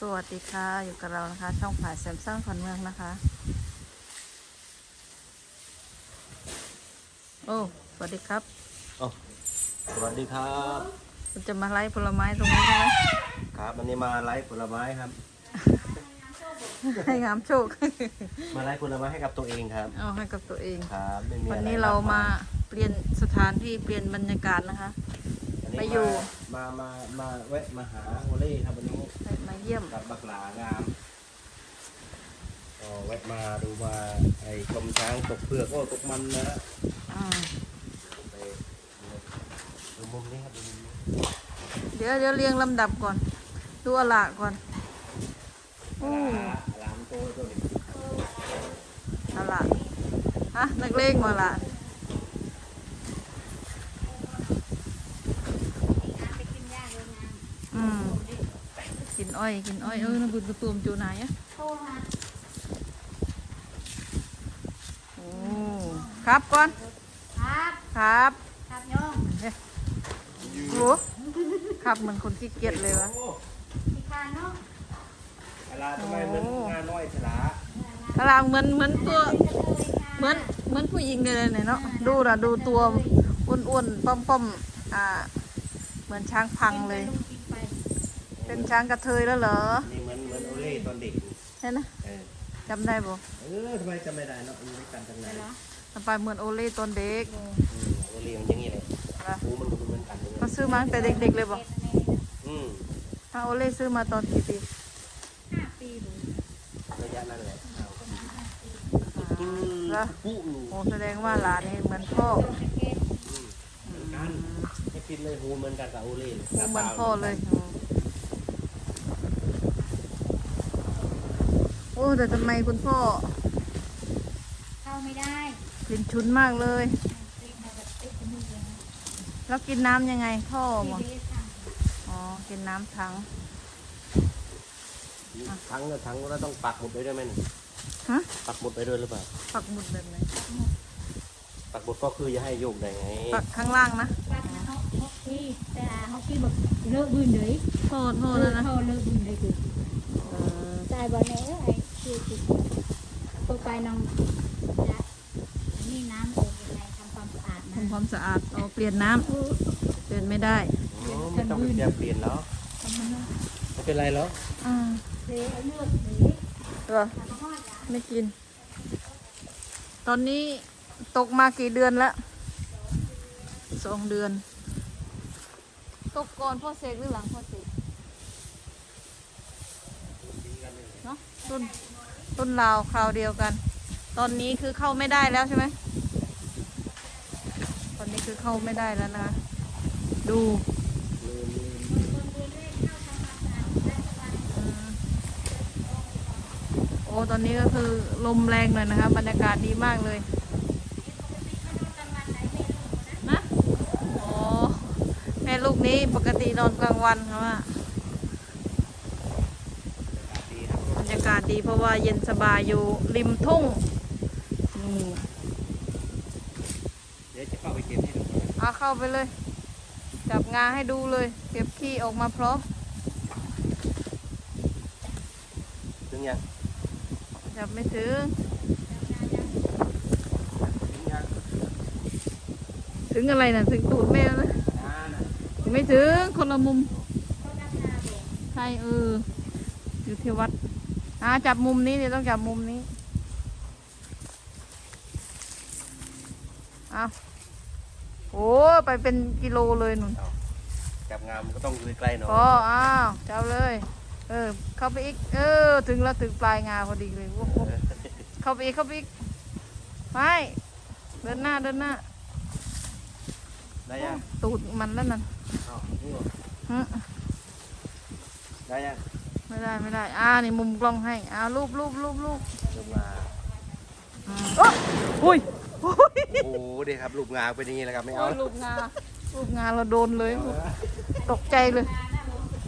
สวัสดีค่ะ อยู่กับเรานะคะ ช่องผ่ายแซมซังขอนเมืองนะคะ โอ้ สวัสดีครับอ๋อสวัสดีครับเราจะมาไล่ผลไม้ตรงนี้ใช่ไหมครับวันนี้มาไลฟ์ผลไม้ครับ ให้งามโชค มาไลฟ์ผลไม้ให้กับตัวเองครับเอาให้กับตัวเองครับไม่มีวันอะไรนี้เรามาเปลี่ยนสถานที่เปลี่ยนบรรยากาศนะคะวั นนี้ไปอยู่ มามามาแวะมาหาโอเล่ครับวันนี้ไปมาเยี่ยม กับบักหลางามก็แวะมาดูมาไอ้กรมช้างตกเปลือกโอ้ตกมันนะอืมไปดูมุมนี้ครับดูมุมนี้เดี๋ยวเดี๋ยวเรียงลำดับก่อน ดูอลาก่อนโอ้อลามโตตัวนี้อลาฮะนักเลงมาละอืมกิน อ้อยกินอ้อยเออน้ำบุญกระตูมจูไหนอะโอ้ครับก่อนครับครับครับโยมโอ้ครับเหมือนคนขี้เกียจเลยวะโอ้พี่คาเนาะอลาทำไมเหมันงานน้อยฉลาอลาเหมือนเหมือนตัวเหมือนเหมือนผู้หญิงเลยเนี่ยเนาะดูนะดูตัวอ้วนๆป้อมๆอ่า เหมือนช้างพังเลยลุงกินไป เป็นช้างกระเทยแล้วเหรอ นี่เหมือนเหมือนโอเล่ตอนเด็ก ใช่นะเออ จำได้บ่เออทำไมจำไม่ได้เนาะอยู่ด้วยกันตั้งนานเหรอสไปเหมือนโอเล่ตอนเด็กอืมโอเล่มันอย่างนี้เลยนะหูมันก็เหมือนกันเลยเขาซื้อมาตั้งแต่เด็กๆเลยบ่อืมถ้าโอเล่ซื้อมาตอนกี่ปีห้าปีหรือระยะนั้นแหละเอาแล้วปุ๊บโอ้แสดงว่าหลานนี่เหมือนพ่อเกตเหมือนกันให้คิดเลยหูเหมือนกันกับโอเล่เลยเหมือนพ่อเลยอืมโอ้ แต่ทำไมคุณพ่อ เข้าไม่ได้กลิ่นฉุนมากเลยติดมาแบบติดมือเลยนะแล้วกินน้ำยังไงท่อทีบ่เดสค่ะอ๋อ กินน้ำถังทั้งทั้งเราต้องปักหมุดไว้ด้วยไหมนี่ฮะปักหมุดไว้ด้วยหรือเปล่า ปักหมุดแบบไหนปักหมุดก็คือจะให้โยกได้ไง ปักข้างล่างนะปักนะฮอกฮอกกี้แต่ฮอกกี้แบบเลอะบืนเลยโทษโทษแล้วนะเขาเลอะบืนเลยคือเออตายบ่แน่ไอ้ คือคือตัวไปน้องจะนี่น้ำโอกยังไงทำความสะอาดนะทำความสะอาดเอาเปลี่ยนน้ำโอ้เปลี่ยนไม่ได้โอ้ไม่ต้องไปเปลี่ยนเปลี่ยนแล้วทำมันเนาะไม่เป็นไรแล้วอ่าเสียเลือดหรือเหรอทำมาทอดจ้ะไม่กิน ตอนนี้ตกมากี่เดือนแล้วสองเดือน ตกก่อนพ่อเสกหรือหลังพ่อเสกเนาะต้น ต้นลาวคราวเดียวกัน ตอนนี้คือเข้าไม่ได้แล้วใช่ไหมตอนนี้คือเข้าไม่ได้แล้วนะ ดูโอ้ตอนนี้ก็คือลมแรงหน่อยนะคะ บรรยากาศดีมากเลยนะอ๋อแม่ลูกนี้ปกตินอนกลางวันค่ะว่า ดีครับ บรรยากาศ ดีเพราะว่าเย็นสบายอยู่ริมทุ่งนี่เดี๋ยวจะเข้าไปเก็บให้ดูเอาเข้าไปเลย จับงาให้ดูเลย เก็บขี้ออกมาพร้อมถึงยังจับไม่ถึง ถึงยังถึงอะไรนะถึงตูดแม่นะอ่านะไม่ถึงคนละมุมใช่เอออยู่ที่วัด อ่าจับมุมนี้เดี๋ยวต้องจับมุมนี้เอาโอ้ไปเป็นกิโลเลยนุ่นเอาจับงามมันก็ต้องอยู่ใกล้ๆหน่อยพออ้าวจับเลย เออ เข้าไปอีก เออ ถึงแล้วถึงปลายงาพอดีเลยวุบวุบเข้าไปอีกเข้าไปอีกไม่เดินหน้าเดินหน้าได้ยังตูดมันแล้วนั่นเอานี่หรอหึได้ยัง ไม่ได้ไม่ได้ อ่านี่มุมกล้องให้อ่ารูปรูปรูปรูปลูกงาอืมโอ้อุ้ยโอ้ยโอ้โหเด็กครับลูกงาเป็นอย่างนี้แหละครับไม่โอ้เอายลูกงาลูกงาเราโดนเลย ตกใจเลย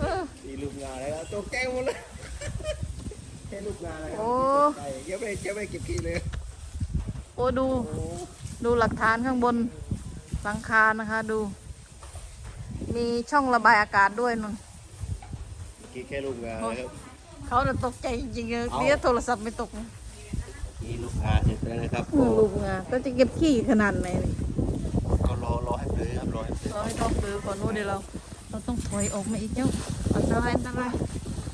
เออดีลูกงาเลยครับตกใจหมดเลยแค่ลูกงาเลยครัโอ้ตกใจเก็บไม่เก็บไม่เก็บขี้เลยโอ้ดูโอ้ดูหลักฐานข้างบนหลังคานะคะ ดู มีช่องระบายอากาศด้วยนุ่นเมื่อ กี้แค่ลูกงาเลยครับเขาน่ะตกใจจริงๆเลยเรียกโทรศัพท์ไม่ตกนะนี่ลูกงานเสร็จแล้วนะครับอืมลูกงาก็จะเก็บขี้ขนาดไหนนี่ก็รอรอให้เปลือยครับรอให้เปลือยเราให้ต้องซื้อก่อนนู้นเดี๋ยวเรา เราต้องถอยออกมาอีกเจ้าอันตรายอันตราย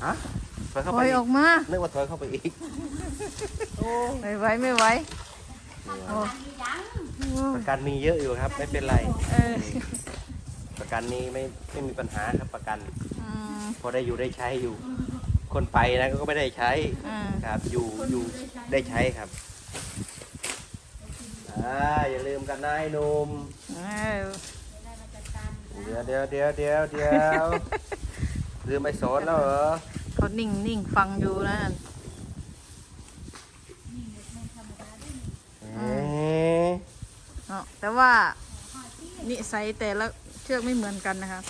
ฮะถอยเข้าถไปอยอีอกอกมานึกว่าถอยเข้าไปอีกไม่ไหวไม่ไหวโอ้ประกันมีเยอะอยู่ครับ ไม่เป็นไร เออ ประกันนี้ไม่ไม่มีปัญหาครับประกัน อืม พอได้อยู่ได้ใช้อยู่ คนไปนะก็ไม่ได้ใช้อ่า ครับ อยู่อยู่ได้ใช้ครับอ่าอย่าลืมกันนะไอ้หนุ่มเออเดี๋ยวเดี๋ยวเดี๋ยวเดี๋ยวเดี๋ยวลืมไปสอนแล้วเหรอเขานิ่งนิ่งฟังอยู่นะเอ๊ะเนาะแต่ว่านิสัยแต่ละเชือกไม่เหมือนกันนะคะ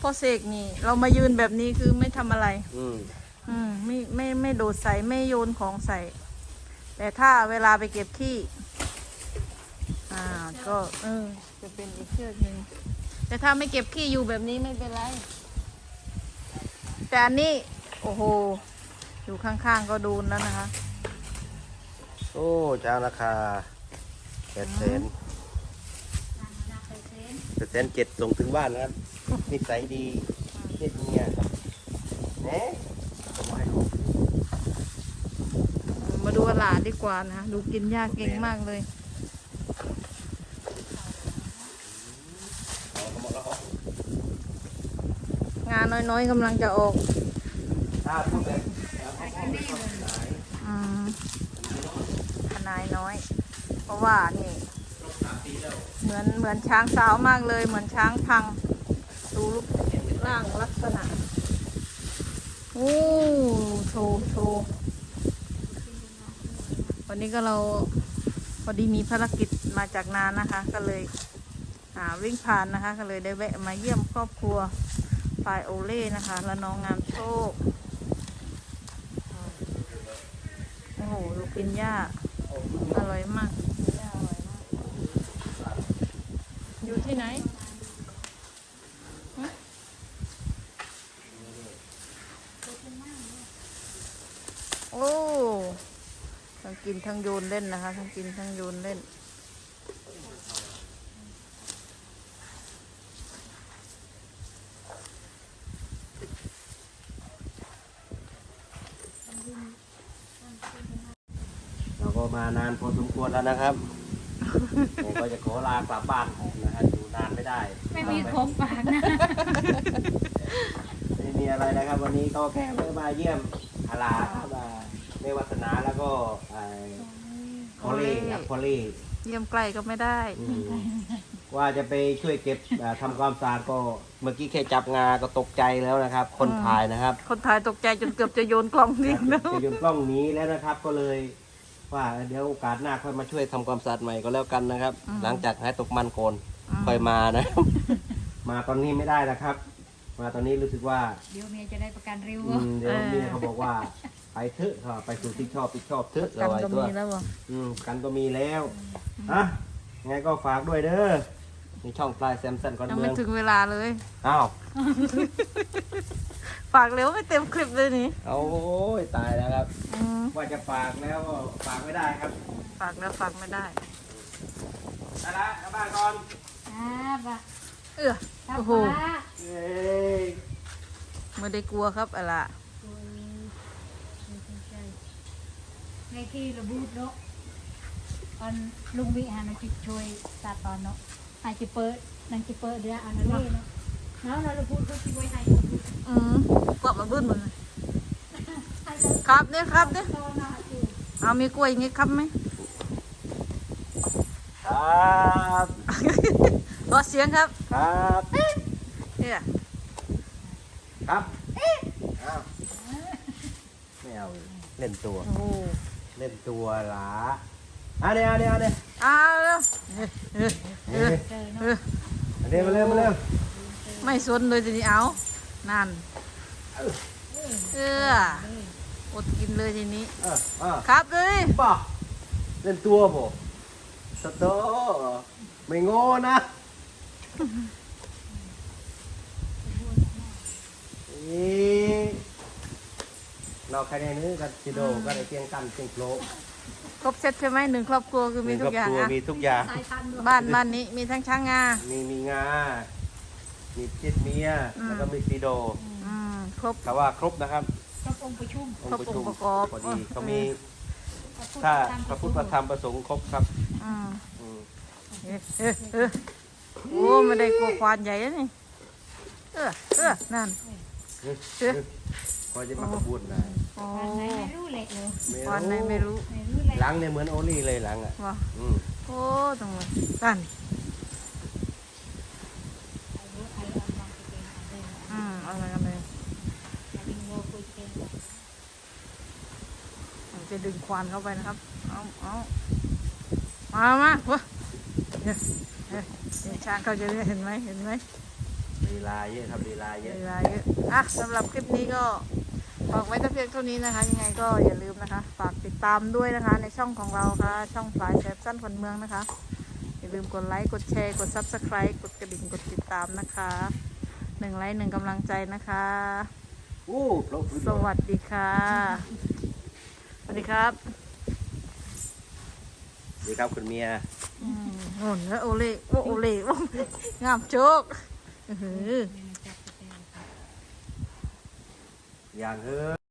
พ่อเสกนี่ เรามายืนแบบนี้คือไม่ทำอะไร อืมอืมไม่ไม่ไม่โดดใส่ไม่โยนของใส่ แต่ถ้าเวลาไปเก็บขี้อ่าก็เออจะเป็นอีกเชือกหนึ่งแต่ถ้าไม่เก็บขี้อยู่แบบนี้ไม่เป็นไร แต่อันนี้ โอ้โห อยู่ข้างๆก็โดนแล้วนะคะ โอ้เจ้าราคาแปดแสน แปดแสนเจ็ดส่งถึงบ้านนะครับนิสัยดีเฮ็ดเมียเน่ผมให้ดูมาดูหลานดีกว่านะคะดูกินยากเก่งมากเลย เอาหมดแล้วเหรองานน้อยๆกำลังจะออกถ้าพูดแบบอืมทนายน้อย เพราะว่านี่ เหมือนเหมือนช้างสาวมากเลย เหมือนช้างพัง ดูรูปร่างลักษณะโอ้โชว์โชว์วันนี้ก็เราพอดีมีภารกิจมาจากนานนะคะ ก็เลยอ่าวิ่งผ่านนะคะ ก็เลยได้แวะมาเยี่ยมครอบครัวฟายโอเล่นะคะ และน้องงามโชคโอ้โหลูกกินหญ้าอร่อยมากหญ้าอร่อยมาก อยู่ที่ไหนฮะโอ้ทั้งกินทั้งโยนเล่นนะคะ ทั้งกินทั้งโยนเล่น เราก็มานานพอสมควรแล้วนะครับ ผมก็จะขอลากลับบ้าน ไม่ได้ ไม่มีของฝากนะ ไม่มีอะไรนะครับ วันนี้ก็แค่มาเยี่ยมอาลามาเมวัฒนาแล้วก็ไอ้พอลลี่ครับพอลลี่เยี่ยมใกล้ก็ไม่ได้ อืมว่าจะไปช่วยเก็บอ่าทำความสะอาดก็เมื่อกี้แค่จับงาก็ตกใจแล้วนะครับ คนถ่ายนะครับ คนถ่ายตกใจจนเกือบจะโยนกล่องทิ้งแล้ว จะโยนกล้องหนี้แล้วนะครับก็เลย ว่าเดี๋ยวโอกาสหน้าค่อยมาช่วยทำความสะอาดใหม่ก็แล้วกันนะครับ หลังจากหายตกมันโกน ค่อยมานะ มาตอนนี้ไม่ได้นะครับ มาตอนนี้รู้สึกว่าเดี๋ยวเมียจะได้ประกันเร็วอืมเดี๋ยวเมียเขาบอกว่าไปเถอะค่ะไปสู่ที่ชอบที่ชอบเถอะกันเอาไว้ก็ตัวมีแล้วบ่อืมกันก็มีแล้วอะไงก็ฝากด้วยเด้อในช่องปลายแซมสันก่อนยังเมืไม่องถึงเวลาเลย อ้าวฝากเร็วไม่เต็มคลิปเลยนี่เอาโอ้ยตายแล้วครับ อืมว่าจะฝากแล้วก็ฝากไม่ได้ครับฝากแล้วฝากไม่ได้ได้ละกลับบ้านก่อนครับอะ เออครับโอ้โหป้าเอ้ยไม่ได้กลัวครับอะไรโอ้ยไม่สนใจในที่ระบุเนาะอันลุงวิหารนันจิช่วยตาตอนเนาะอาจจะเปิดนังจะเปิดเดี๋ยวอันนั้นเลยเนาะเนาะเราระบุเขาช่วยให้ระบุอืมกลับมาบื้นหมดเลยให้เราครับเนี่ยครับเนี่ยตอนน่ะคือเอามีกล้วยอย่างงี้ครับไหม ครับรอเสียงครับ ครับเนี่ยครับอ้าวไม่เอาเล่นตัว โอ้โหเล่นตัวหลาอะเดี๋ยวเอาเดี๋ยวเอาเดี๋ยวเอาเร็วเออเออเจอเอเนาะอเอาเดี๋ยวมาเร็วมาเร็วไม่สนเลยทีนี้เอา นั่น เอออดกินเลยทีนี้เออเออครับเลยป่ะเล่นตัวบ่ สตอไม่โง่นะนี่เราใครในนี้กันซิโดก็ได้เตียงกันเตียงโคลครบเซตใช่ไหมหนึ่งครอบครัวคือมีทุกอย่างครบครัวอะมีทุกอย่าง สายพันธุ์บ้านบ้านนี้มีทั้งช้างงามีมีงา มีเจ็ดเมียอืมแล้วก็มีซีโดอืมครบ แต่ว่าครบนะครับครบองค์ประชุม องครบค์ประชุมองค์ประกอบ พอดีอืมเขามีถ้าพระพุทธพระธรรมประสงค์ครบครับ อืมอืมเออเออเออโอ้ไม่ได้กลัวควานใหญ่นะนี่ เออเออนั่นเฮ้ยเอ๊ะพอจะมาขบวนนะโอ้อันไหนไม่รู้เลยเออควานไหนไม่รู้ไม่รู้เลยหลังเนี่ยเหมือนโอลี่เลยหลังอะว่าอืมโอ้ตรงเลยนั่นอายุอายุอันมองไปเองอันเดิมอืมเอะไรกันเลยอันนี้โง่คุยเองผมจะดึงควานเข้าไปนะครับ เอาเอา มามาเว้ยเนี่ยเนี่ยเดี๋ยวช้างเขาจะได้เห็นไหมเห็นไหมลีลาเยอะครับลีลาเยอะเวลาเยอะอะสำหรับคลิปนี้ก็ฝากไว้แต่เพียงเท่านี้นะคะ ยังไงก็อย่าลืมนะคะ ฝากติดตามด้วยนะคะ ในช่องของเราค่ะ ช่องสายแสบสั้นคนเมืองนะคะ อย่าลืมกดไลค์กดแชร์กด subscribe กดกระดิ่งกดติดตามนะคะหนึ่งไลค์หนึ่งกำลังใจนะคะโอ้โหสวัสดีค่ะ สวัสดีครับ ดีครับคุณเมียอืมโอ้โหโอเล่โอ้โอเล่โอ้งามโจกอื้อหืออย่างเฮ้อ